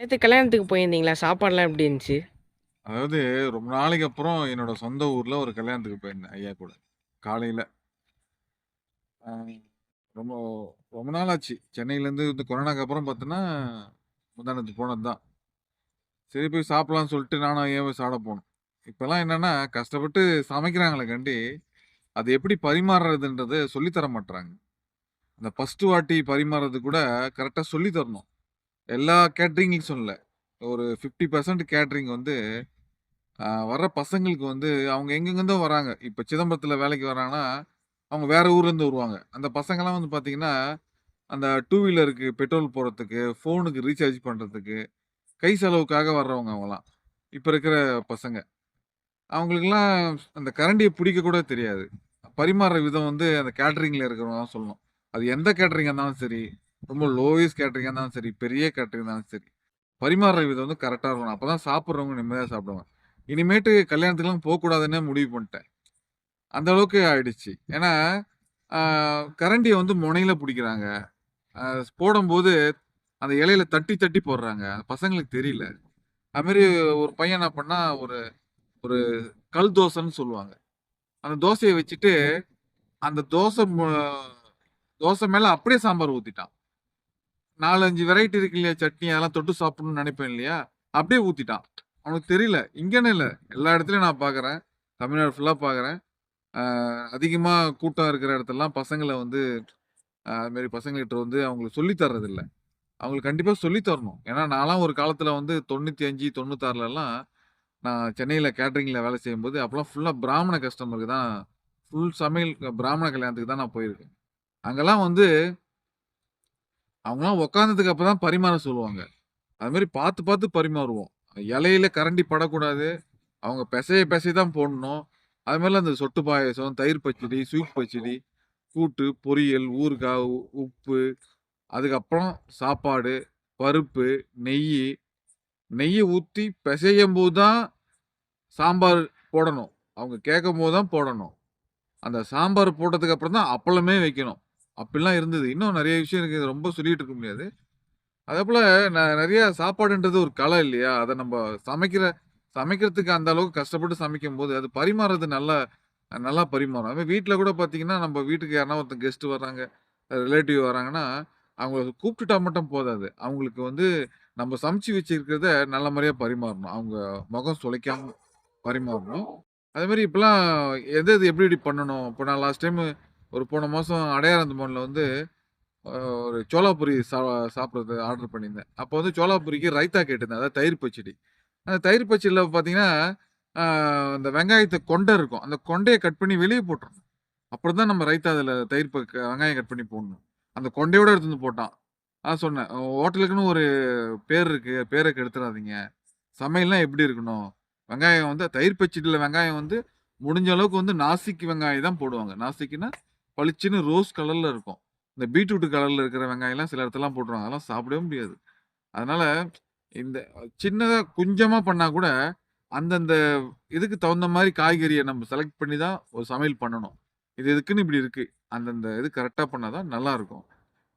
நேற்று கல்யாணத்துக்கு போயிருந்தீங்களா? சாப்பாடுலாம் எப்படி இருந்துச்சு? அதாவது ரொம்ப நாளைக்கு அப்புறம் என்னோட சொந்த ஊரில் ஒரு கல்யாணத்துக்கு போயிருந்தேன் ஐயா கூட. காலையில் ரொம்ப ரொம்ப நாள் ஆச்சு. சென்னையிலேருந்து இந்த கொரோனாக்கு அப்புறம் பார்த்தோன்னா முந்தா போனது தான். சரி போய் சாப்பிட்லான்னு சொல்லிட்டு நானும் ஐயா போய் சாப்பிட போனோம். இப்போல்லாம் என்னென்னா கஷ்டப்பட்டு சமைக்கிறாங்களேக்காண்டி, அது எப்படி பரிமாறுறதுன்றதை சொல்லித்தர தர அந்த ஃபஸ்ட்டு வாட்டி பரிமாறுறது கூட கரெக்டாக சொல்லி தரணும். எல்லா கேட்ரிங்கும் சொல்லல. ஒரு ஃபிஃப்டி பர்சன்ட் கேட்ரிங் வந்து வர்ற பசங்களுக்கு வந்து அவங்க எங்கெங்கேருந்தோ வராங்க. இப்போ சிதம்பரத்தில் வேலைக்கு வராங்கன்னா, அவங்க வேற ஊர்லேருந்து வருவாங்க. அந்த பசங்கள்லாம் வந்து பார்த்தீங்கன்னா, அந்த டூ வீலருக்கு பெட்ரோல் போடுறதுக்கு, ஃபோனுக்கு ரீசார்ஜ் பண்ணுறதுக்கு கை செலவுக்காக வர்றவங்க அவங்களாம் இப்போ இருக்கிற பசங்க. அவங்களுக்கெல்லாம் அந்த கரண்டியை பிடிக்க கூட தெரியாது. பரிமாறுற விதம் வந்து அந்த கேட்ரிங்கில் இருக்கிறவங்க தான் சொல்லணும். அது எந்த கேட்ரிங்காக இருந்தாலும் சரி, ரொம்ப லோயஸ்ட் கேட்டரிங்காக இருந்தாலும் சரி, பெரிய கேட்டரிங் இருந்தாலும் சரி. பரிமாறுற விதம் வந்து கரெக்டாக இருக்கணும். அப்பதான் சாப்பிட்றவங்க நிம்மதியாக சாப்பிடுவாங்க. இனிமேட்டு கல்யாணத்துக்குலாம் போகக்கூடாதுன்னே முடிவு பண்ணிட்டேன். அந்த அளவுக்கு ஆயிடுச்சு. ஏன்னா, கரண்டியை வந்து முனையில் பிடிக்கிறாங்க போடும்போது அந்த இலையில தட்டி தட்டி போடுறாங்க. பசங்களுக்கு தெரியல. அதுமாரி ஒரு பையன் என்ன பண்ணால் ஒரு ஒரு கல் தோசைன்னு சொல்லுவாங்க. அந்த தோசையை வச்சுட்டு, அந்த தோசை தோசை மேலே அப்படியே சாம்பார் ஊற்றிட்டான் 4, 5 வெரைட்டி இருக்கு இல்லையா? சட்னி அதெல்லாம் தொட்டு சாப்பிடணும்னு நினைப்பேன் இல்லையா? அப்படியே ஊற்றிட்டான் அவனுக்கு தெரியல. இங்கேன்னு இல்லை எல்லா இடத்துலையும் நான் பார்க்குறேன். தமிழ்நாடு ஃபுல்லாக பார்க்குறேன். அதிகமாக கூட்டம் இருக்கிற இடத்துலலாம் பசங்களை வந்து அதுமாரி பசங்கள்கிட்ட வந்து அவங்களுக்கு சொல்லித்தர்றதில்ல அவங்களுக்கு கண்டிப்பாக சொல்லித்தரணும் ஏன்னா நான்லாம் ஒரு காலத்தில் வந்து 95, 96லலாம் நான் சென்னையில் கேட்ரிங்கில் வேலை செய்யும்போது, அப்போலாம் ஃபுல்லாக பிராமண கஸ்டமருக்கு தான் ஃபுல் சமையல் பிராமண கல்யாணத்துக்கு தான் நான் போயிருக்கேன். அங்கெல்லாம் வந்து அவங்களாம் உக்காந்ததுக்கு அப்போ தான் பரிமாற சொல்லுவாங்க. அதுமாரி பார்த்து பார்த்து பரிமாறுவோம். இலையில கரண்டி படக்கூடாது. அவங்க பெசைய பெசைய தான் போடணும். அதுமாரிலாம் அந்த சொட்டு பாயசம் தயிர் பச்சடி, ஸ்வீட் பச்சடி, கூட்டு, பொரியல், ஊறுகாய், உ உப்பு, அதுக்கப்புறம் சாப்பாடு, பருப்பு, நெய் நெய்யை ஊற்றி பிசையும் போது தான் சாம்பார் போடணும். அவங்க கேட்கும்போது தான் போடணும். அந்த சாம்பார் போட்டதுக்கு அப்புறம் தான் அப்பளமே வைக்கணும். அப்படிலாம் இருந்தது. இன்னும் நிறைய விஷயம் இருக்குது ரொம்ப சொல்லிகிட்டு இருக்க முடியாது. அதேபோல நான் நிறைய சாப்பாடுன்றது ஒரு கலை இல்லையா? அதை நம்ம சமைக்கிற சமைக்கிறதுக்கு அந்த அளவுக்கு கஷ்டப்பட்டு சமைக்கும்போது, அது பரிமாறுறது நல்லா நல்லா பரிமாறும் அதுமாரி வீட்டில் கூட பார்த்தீங்கன்னா, நம்ம வீட்டுக்கு யாருனா ஒருத்தர் கெஸ்ட்டு வர்றாங்க, ரிலேட்டிவ் வராங்கன்னா, அவங்கள கூப்பிட்டுட்டா மட்டும் போதாது. அவங்களுக்கு வந்து நம்ம சமைச்சு வச்சிருக்கிறத நல்ல முறையாக பரிமாறணும். அவங்க முகம் சுளிக்காம பரிமாறணும். அதே மாதிரி இப்போலாம் எது எது எப்படி எப்படி பண்ணணும். இப்போ நான் லாஸ்ட் டைமு ஒரு போன மாதம் மாசம் மோனில் வந்து ஒரு சோலாபுரி சா சாப்பிட்றது ஆர்டர் பண்ணியிருந்தேன். அப்போ வந்து சோலாபுரிக்கு ரைத்தா கேட்டிருந்தேன். அதாவது தயிர் பச்சடி. அந்த தயிர் பச்சடியில் பார்த்தீங்கன்னா, அந்த வெங்காயத்தை கொண்டை இருக்கும். அந்த கொண்டையை கட் பண்ணி வெளியே போட்டுருணும் அப்புறம் தான் நம்ம ரைத்தா அதில் தயிர் ப வெங்காயம் கட் பண்ணி போடணும். அந்த கொண்டையோடு எடுத்துட்டு வந்து போட்டான். அதான் சொன்னேன். ஹோட்டலுக்குன்னு ஒரு பேர் இருக்குது பேரை கெடுத்துடாதீங்க சமையல்லாம் எப்படி இருக்கணும்? வெங்காயம் வந்து தயிர் பச்சடியில் வெங்காயம் வந்து முடிஞ்ச அளவுக்கு வந்து நாசிக் வெங்காயம் தான் போடுவாங்க. நாசிக்குன்னா பளிச்சுன்னு ரோஸ் கலரில் இருக்கும். இந்த பீட்ரூட் கலரில் இருக்கிற வெங்காயம்லாம் சில இடத்துலலாம் போட்டுருவாங்க. அதெல்லாம் சாப்பிடவே முடியாது. அதனால் இந்த சின்னதாக கொஞ்சமாக பண்ணால் கூட, அந்தந்த இதுக்கு தகுந்த மாதிரி காய்கறியை நம்ம செலக்ட் பண்ணி தான் ஒரு சமையல் பண்ணணும். இது இதுக்குன்னு இப்படி இருக்குது அந்தந்த இது கரெக்டாக பண்ணால் தான் நல்லாயிருக்கும்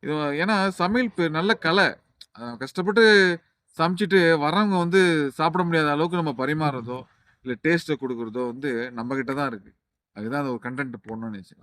இது ஏன்னா சமையல் இப்போ நல்ல கலை. கஷ்டப்பட்டு சமைச்சிட்டு வர்றவங்க வந்து சாப்பிட முடியாத அளவுக்கு நம்ம பரிமாறுறதோ, இல்லை டேஸ்ட்டை கொடுக்குறதோ வந்து நம்மக்கிட்ட தான் இருக்குது அதுதான் அந்த ஒரு கன்டென்ட் போடணும்னு நினச்சி